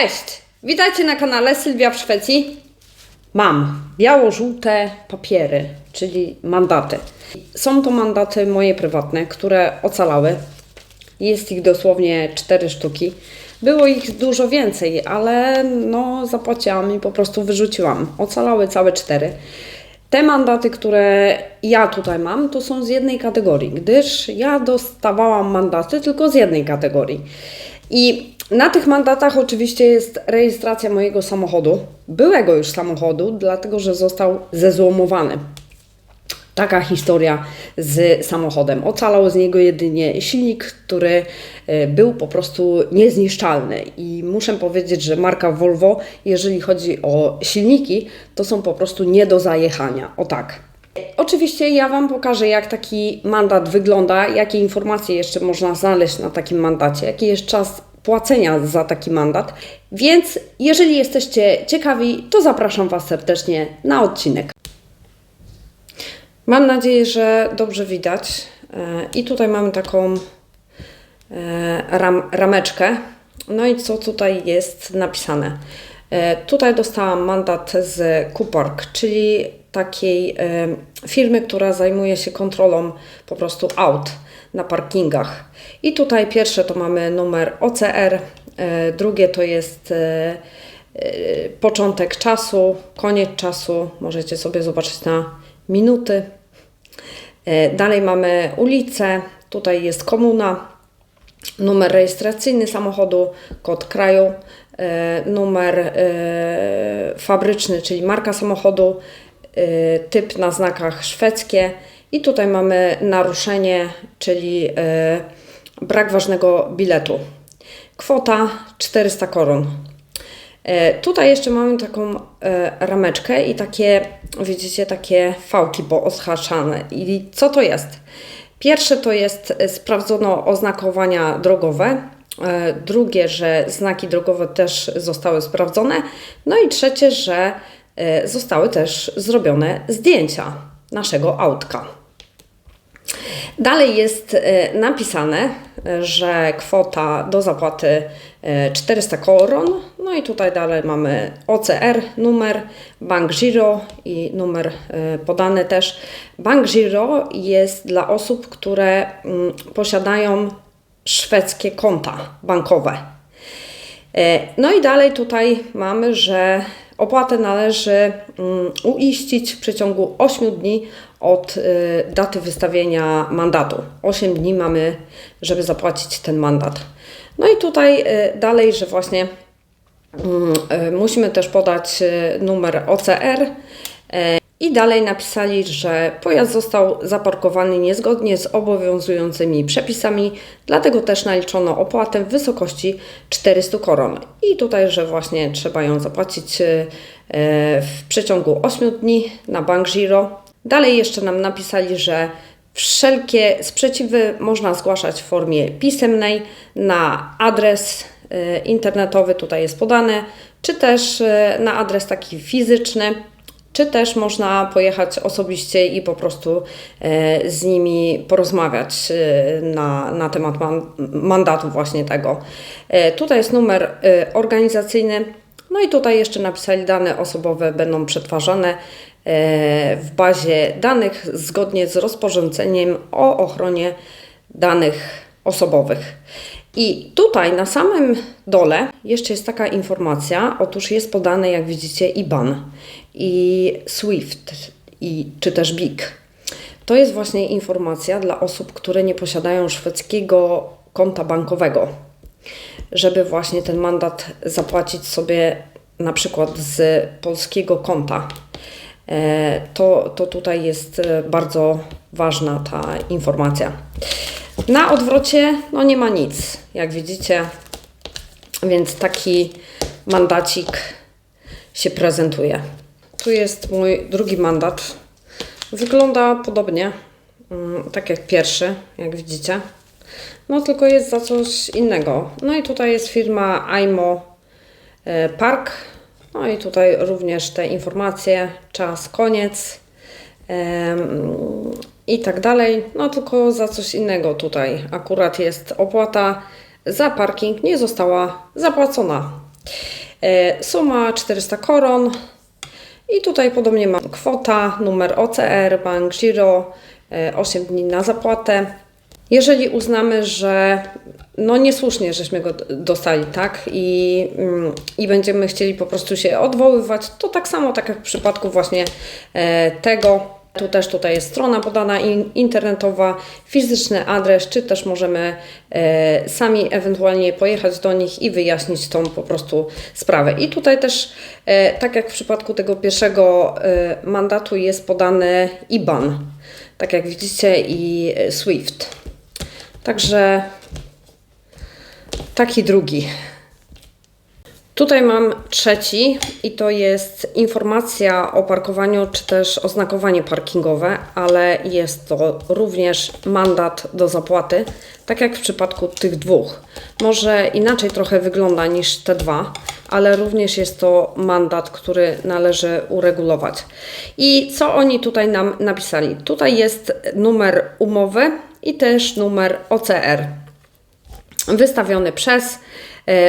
Cześć! Witajcie na kanale Sylwia w Szwecji. Mam biało-żółte papiery, czyli mandaty. Są to mandaty moje prywatne, które ocalały. Jest ich dosłownie cztery sztuki. Było ich dużo więcej, ale no zapłaciłam i po prostu wyrzuciłam. Ocalały całe cztery. Te mandaty, które ja tutaj mam, to są z jednej kategorii, gdyż ja dostawałam mandaty tylko z jednej kategorii. I na tych mandatach oczywiście jest rejestracja mojego samochodu, byłego już samochodu, dlatego że został zezłomowany. Taka historia z samochodem. Ocalał z niego jedynie silnik, który e, był po prostu niezniszczalny. I muszę powiedzieć, że marka Volvo, jeżeli chodzi o silniki, to są po prostu nie do zajechania. O tak. Oczywiście ja Wam pokażę, jak taki mandat wygląda, jakie informacje jeszcze można znaleźć na takim mandacie, jaki jest czas płacenia za taki mandat. Więc jeżeli jesteście ciekawi, to zapraszam Was serdecznie na odcinek. Mam nadzieję, że dobrze widać. E, I tutaj mamy taką e, ram, rameczkę. No i co tutaj jest napisane? E, Tutaj dostałam mandat z Kupark, czyli takiej firmy, która zajmuje się kontrolą po prostu aut na parkingach. I tutaj pierwsze to mamy numer OCR, e, drugie to jest e, e, początek czasu, koniec czasu. Możecie sobie zobaczyć na minuty. Dalej mamy ulicę, tutaj jest komuna, numer rejestracyjny samochodu, kod kraju, numer fabryczny, czyli marka samochodu, typ na znakach szwedzkie i tutaj mamy naruszenie, czyli e, brak ważnego biletu. Kwota 400 koron. E, Tutaj jeszcze mamy taką e, rameczkę i takie, widzicie, takie fałki pooschaczane. I co to jest? Pierwsze to jest sprawdzono oznakowania drogowe. Drugie, że znaki drogowe też zostały sprawdzone. No i trzecie, że zostały też zrobione zdjęcia naszego autka. Dalej jest e, napisane, e, że kwota do zapłaty e, 400 koron. No i tutaj dalej mamy OCR, numer, Bank Giro i numer e, podany też. Bank Giro jest dla osób, które mm, posiadają szwedzkie konta bankowe. E, No i dalej tutaj mamy, że opłatę należy mm, uiścić w przeciągu 8 dni od y, daty wystawienia mandatu. 8 dni mamy, żeby zapłacić ten mandat. No i tutaj y, dalej, że właśnie mm, y, musimy też podać numer OCR. I dalej napisali, że pojazd został zaparkowany niezgodnie z obowiązującymi przepisami, dlatego też naliczono opłatę w wysokości 400 koron. I tutaj, że właśnie trzeba ją zapłacić e, w przeciągu 8 dni na bank Giro. Dalej jeszcze nam napisali, że wszelkie sprzeciwy można zgłaszać w formie pisemnej na adres e, internetowy, tutaj jest podane, czy też e, na adres taki fizyczny czy też można pojechać osobiście i po prostu e, z nimi porozmawiać e, na, na temat man, mandatu właśnie tego. E, Tutaj jest numer organizacyjny, no i tutaj jeszcze napisali dane osobowe będą przetwarzane w bazie danych zgodnie z rozporządzeniem o ochronie danych osobowych. I tutaj na samym dole jeszcze jest taka informacja, otóż jest podane, jak widzicie, IBAN i SWIFT, i, czy też BIC. To jest właśnie informacja dla osób, które nie posiadają szwedzkiego konta bankowego, żeby właśnie ten mandat zapłacić sobie na przykład z polskiego konta. E, To, to tutaj jest e, bardzo ważna ta informacja. Na odwrocie no nie ma nic, jak widzicie, więc taki mandacik się prezentuje. Tu jest mój drugi mandat. Wygląda podobnie, mm, tak jak pierwszy, jak widzicie. No tylko jest za coś innego. No i tutaj jest firma AIMO e, Park. No i tutaj również te informacje, czas, koniec em, i tak dalej. No tylko za coś innego tutaj akurat jest opłata za parking nie została zapłacona. E, Suma 400 koron. I tutaj podobnie mam kwota, numer OCR, bank Giro, e, 8 dni na zapłatę. Jeżeli uznamy, że no niesłusznie żeśmy go dostali, tak, i, mm, i będziemy chcieli po prostu się odwoływać, to tak samo, tak jak w przypadku właśnie e, tego, tu też tutaj jest strona podana in, internetowa, fizyczny adres, czy też możemy e, sami ewentualnie pojechać do nich i wyjaśnić tą po prostu sprawę. I tutaj też, e, tak jak w przypadku tego pierwszego e, mandatu, jest podany IBAN, tak jak widzicie, i SWIFT. Także taki drugi. Tutaj mam trzeci i to jest informacja o parkowaniu czy też oznakowanie parkingowe, ale jest to również mandat do zapłaty, tak jak w przypadku tych dwóch. Może inaczej trochę wygląda niż te dwa, ale również jest to mandat, który należy uregulować. I co oni tutaj nam napisali? Tutaj jest numer umowy i też numer OCR wystawiony przez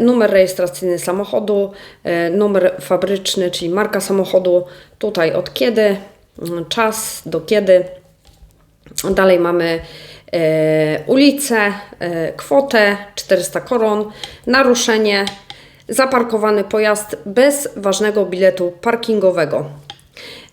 numer rejestracyjny samochodu, e, numer fabryczny, czyli marka samochodu, tutaj od kiedy, mm, czas do kiedy. Dalej mamy e, ulicę, e, kwotę 400 koron, naruszenie, zaparkowany pojazd bez ważnego biletu parkingowego.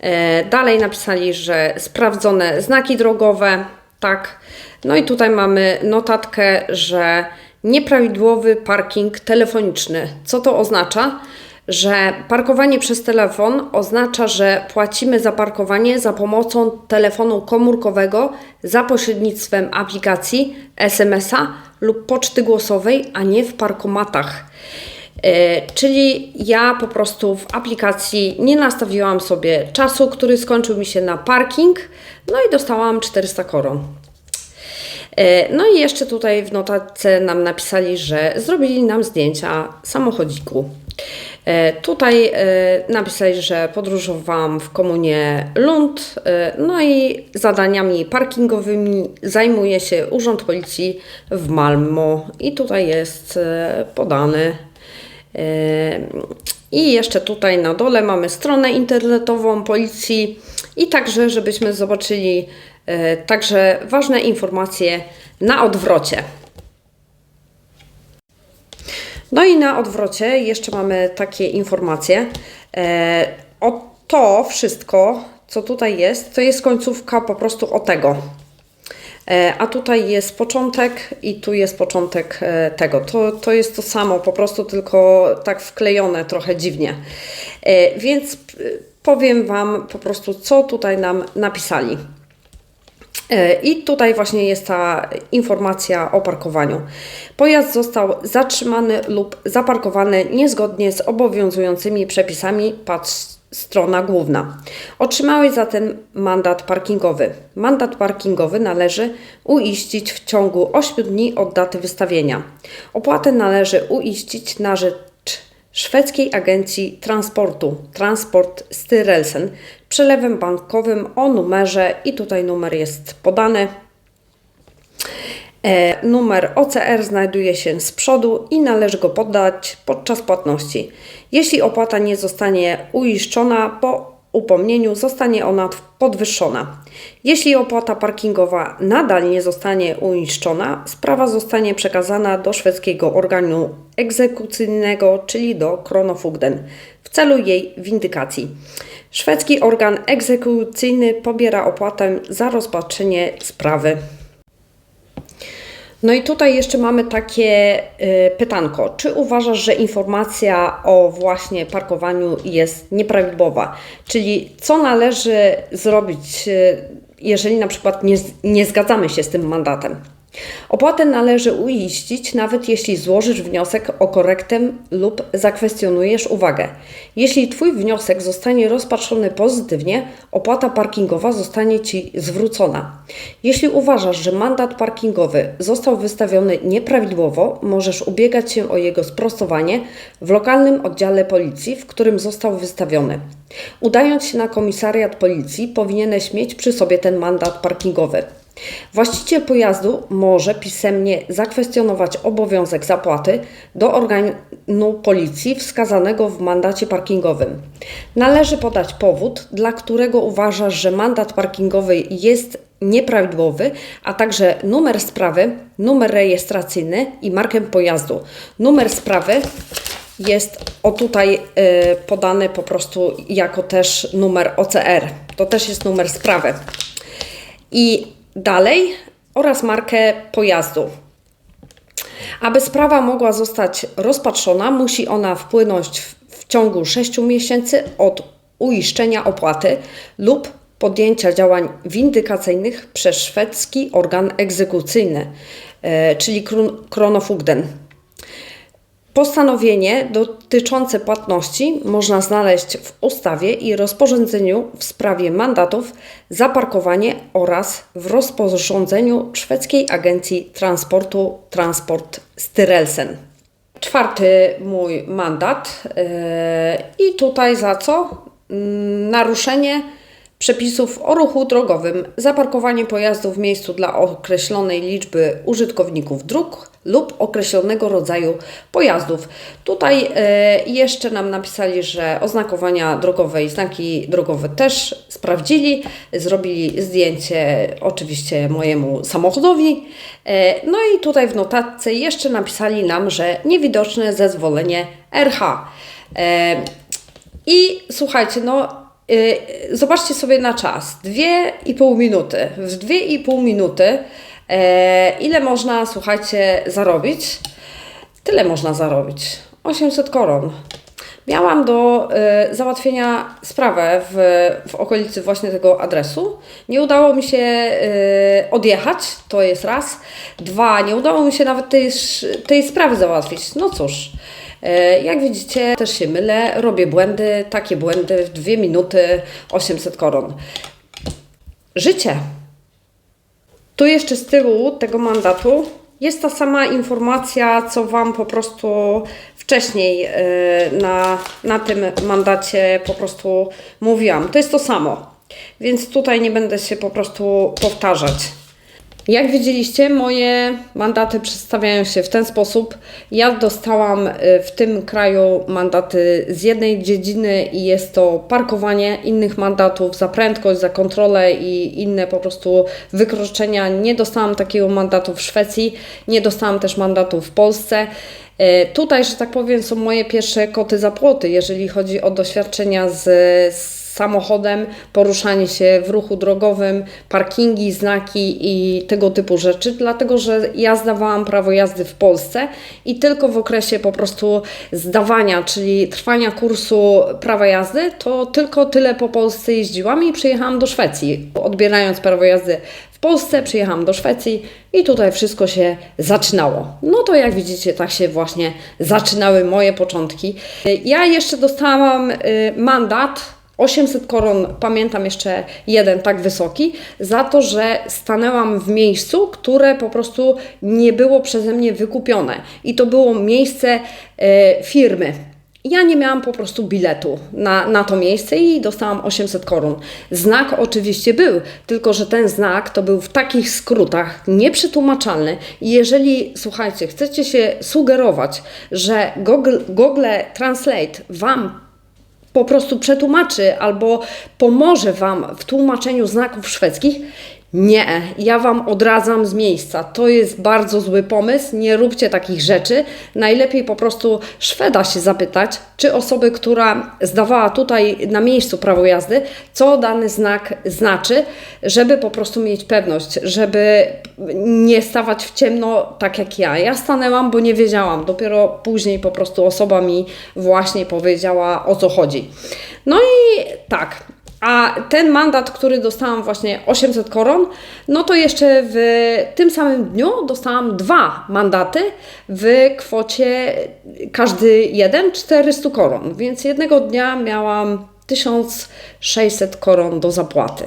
E, Dalej napisali, że sprawdzone znaki drogowe, tak. No i tutaj mamy notatkę, że nieprawidłowy parking telefoniczny. Co to oznacza? Że parkowanie przez telefon oznacza, że płacimy za parkowanie za pomocą telefonu komórkowego za pośrednictwem aplikacji SMS-a lub poczty głosowej, a nie w parkomatach. E, Czyli ja po prostu w aplikacji nie nastawiłam sobie czasu, który skończył mi się na parking, no i dostałam 400 koron. E, No i jeszcze tutaj w notatce nam napisali, że zrobili nam zdjęcia samochodziku. E, Tutaj e, napisali, że podróżowałam w komunie Lund, no i zadaniami parkingowymi zajmuje się Urząd Policji w Malmo. I tutaj jest podany I jeszcze tutaj na dole mamy stronę internetową policji i także, żebyśmy zobaczyli e, także ważne informacje na odwrocie. No i na odwrocie jeszcze mamy takie informacje. E, o to wszystko, co tutaj jest, to jest końcówka po prostu o tego. E, A tutaj jest początek i tu jest początek tego. To, to jest to samo, po prostu tylko tak wklejone trochę dziwnie. Więc powiem Wam po prostu, co tutaj nam napisali. E, I tutaj właśnie jest ta informacja o parkowaniu. Pojazd został zatrzymany lub zaparkowany niezgodnie z obowiązującymi przepisami, patrz strona główna. Otrzymałeś zatem mandat parkingowy. Mandat parkingowy należy uiścić w ciągu 8 dni od daty wystawienia. Opłatę należy uiścić na rzecz szwedzkiej agencji transportu Transport Styrelsen przelewem bankowym o numerze i tutaj numer jest podany. E, numer OCR znajduje się z przodu i należy go podać podczas płatności. Jeśli opłata nie zostanie uiszczona po upomnieniu, zostanie ona podwyższona. Jeśli opłata parkingowa nadal nie zostanie uiszczona, sprawa zostanie przekazana do szwedzkiego organu egzekucyjnego, czyli do Kronofogden, w celu jej windykacji. Szwedzki organ egzekucyjny pobiera opłatę za rozpatrzenie sprawy. No i tutaj jeszcze mamy takie y, pytanko. Czy uważasz, że informacja o właśnie parkowaniu jest nieprawidłowa? Czyli co należy zrobić, y, jeżeli na przykład nie, nie zgadzamy się z tym mandatem? Opłatę należy uiścić, nawet jeśli złożysz wniosek o korektę lub zakwestionujesz uwagę. Jeśli Twój wniosek zostanie rozpatrzony pozytywnie, opłata parkingowa zostanie Ci zwrócona. Jeśli uważasz, że mandat parkingowy został wystawiony nieprawidłowo, możesz ubiegać się o jego sprostowanie w lokalnym oddziale policji, w którym został wystawiony. Udając się na komisariat policji, powinieneś mieć przy sobie ten mandat parkingowy. Właściciel pojazdu może pisemnie zakwestionować obowiązek zapłaty do organu policji wskazanego w mandacie parkingowym. Należy podać powód, dla którego uważasz, że mandat parkingowy jest nieprawidłowy, a także numer sprawy, numer rejestracyjny i markę pojazdu. Numer sprawy jest o tutaj y, podany po prostu jako też numer OCR. To też jest numer sprawy. I dalej oraz markę pojazdu. Aby sprawa mogła zostać rozpatrzona, musi ona wpłynąć w, ciągu 6 miesięcy od uiszczenia opłaty lub podjęcia działań windykacyjnych przez szwedzki organ egzekucyjny, e, czyli kron- Kronofogden. Postanowienie dotyczące płatności można znaleźć w ustawie i rozporządzeniu w sprawie mandatów za parkowanie oraz w rozporządzeniu szwedzkiej agencji transportu Transport Styrelsen. Czwarty mój mandat yy, i tutaj za co? Mm, naruszenie przepisów o ruchu drogowym, zaparkowanie pojazdu w miejscu dla określonej liczby użytkowników dróg lub określonego rodzaju pojazdów. Tutaj e, jeszcze nam napisali, że oznakowania drogowe i znaki drogowe też sprawdzili, zrobili zdjęcie oczywiście mojemu samochodowi. E, no i tutaj w notatce jeszcze napisali nam, że niewidoczne zezwolenie RH. E, I słuchajcie, no zobaczcie sobie na czas. Dwie i pół minuty. W dwie i pół minuty ile można, słuchajcie, zarobić? Tyle można zarobić. 800 koron. Miałam do y, załatwienia sprawę w, w okolicy właśnie tego adresu. Nie udało mi się y, odjechać, to jest raz. Dwa, nie udało mi się nawet tej, tej sprawy załatwić. No cóż. E, jak widzicie, też się mylę, robię błędy, takie błędy w dwie minuty 800 koron. Życie. Tu jeszcze z tyłu tego mandatu jest ta sama informacja, co Wam po prostu wcześniej e, na, na tym mandacie po prostu mówiłam. To jest to samo, więc tutaj nie będę się po prostu powtarzać. Jak widzieliście, moje mandaty przedstawiają się w ten sposób. Ja dostałam y, w tym kraju mandaty z jednej dziedziny i jest to parkowanie innych mandatów za prędkość, za kontrolę i inne po prostu wykroczenia. Nie dostałam takiego mandatu w Szwecji, nie dostałam też mandatu w Polsce. Y, tutaj, że tak powiem, są moje pierwsze koty za płoty, jeżeli chodzi o doświadczenia z, z samochodem, poruszanie się w ruchu drogowym, parkingi, znaki i tego typu rzeczy, dlatego że ja zdawałam prawo jazdy w Polsce i tylko w okresie po prostu zdawania, czyli trwania kursu prawa jazdy, to tylko tyle po Polsce jeździłam i przyjechałam do Szwecji, odbierając prawo jazdy w Polsce, przyjechałam do Szwecji i tutaj wszystko się zaczynało. No to jak widzicie, tak się właśnie zaczynały moje początki. Ja jeszcze dostałam y, mandat 800 koron, pamiętam jeszcze jeden tak wysoki, za to, że stanęłam w miejscu, które po prostu nie było przeze mnie wykupione. I to było miejsce e, firmy. Ja nie miałam po prostu biletu na, na to miejsce i dostałam 800 koron. Znak oczywiście był, tylko że ten znak to był w takich skrótach nieprzetłumaczalny. I jeżeli, słuchajcie, chcecie się sugerować, że Google, Google Translate Wam po prostu przetłumaczy albo pomoże Wam w tłumaczeniu znaków szwedzkich, nie, ja Wam odradzam z miejsca. To jest bardzo zły pomysł. Nie róbcie takich rzeczy. Najlepiej po prostu Szweda się zapytać, czy osoby, która zdawała tutaj na miejscu prawo jazdy, co dany znak znaczy, żeby po prostu mieć pewność, żeby nie stawać w ciemno tak jak ja. Ja stanęłam, bo nie wiedziałam. Dopiero później po prostu osoba mi właśnie powiedziała o co chodzi. No i tak, a ten mandat, który dostałam właśnie 800 koron, no to jeszcze w tym samym dniu dostałam dwa mandaty w kwocie każdy jeden 400 koron. Więc jednego dnia miałam 1600 koron do zapłaty.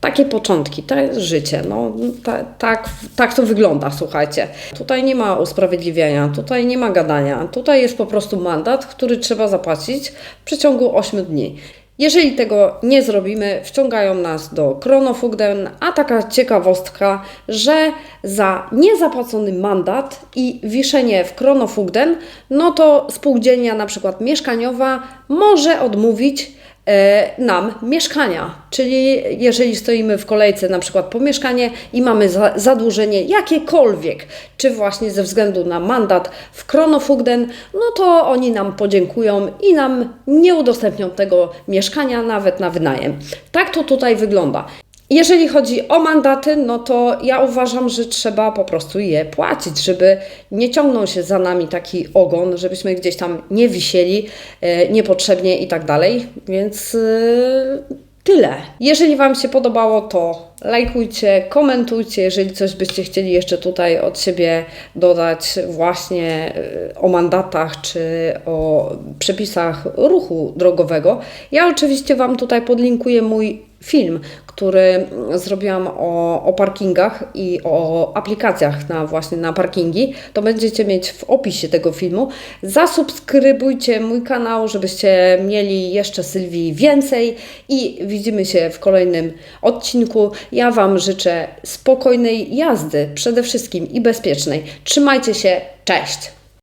Takie początki, to jest życie. No, ta, tak, tak to wygląda, słuchajcie. Tutaj nie ma usprawiedliwienia, tutaj nie ma gadania. Tutaj jest po prostu mandat, który trzeba zapłacić w przeciągu 8 dni. Jeżeli tego nie zrobimy, wciągają nas do Kronofugden, a taka ciekawostka, że za niezapłacony mandat i wiszenie w Kronofugden, no to spółdzielnia na przykład mieszkaniowa może odmówić nam mieszkania. Czyli jeżeli stoimy w kolejce na przykład po mieszkanie i mamy za, zadłużenie jakiekolwiek, czy właśnie ze względu na mandat w Kronofugden, no to oni nam podziękują i nam nie udostępnią tego mieszkania nawet na wynajem. Tak to tutaj wygląda. Jeżeli chodzi o mandaty, no to ja uważam, że trzeba po prostu je płacić, żeby nie ciągnął się za nami taki ogon, żebyśmy gdzieś tam nie wisieli e, niepotrzebnie i tak dalej. Więc e, tyle. Jeżeli Wam się podobało, to lajkujcie, komentujcie, jeżeli coś byście chcieli jeszcze tutaj od siebie dodać właśnie e, o mandatach czy o przepisach ruchu drogowego. Ja oczywiście Wam tutaj podlinkuję mój film, który zrobiłam o, o parkingach i o aplikacjach na właśnie na parkingi, to będziecie mieć w opisie tego filmu. Zasubskrybujcie mój kanał, żebyście mieli jeszcze Sylwii więcej i widzimy się w kolejnym odcinku. Ja Wam życzę spokojnej jazdy przede wszystkim i bezpiecznej. Trzymajcie się, cześć!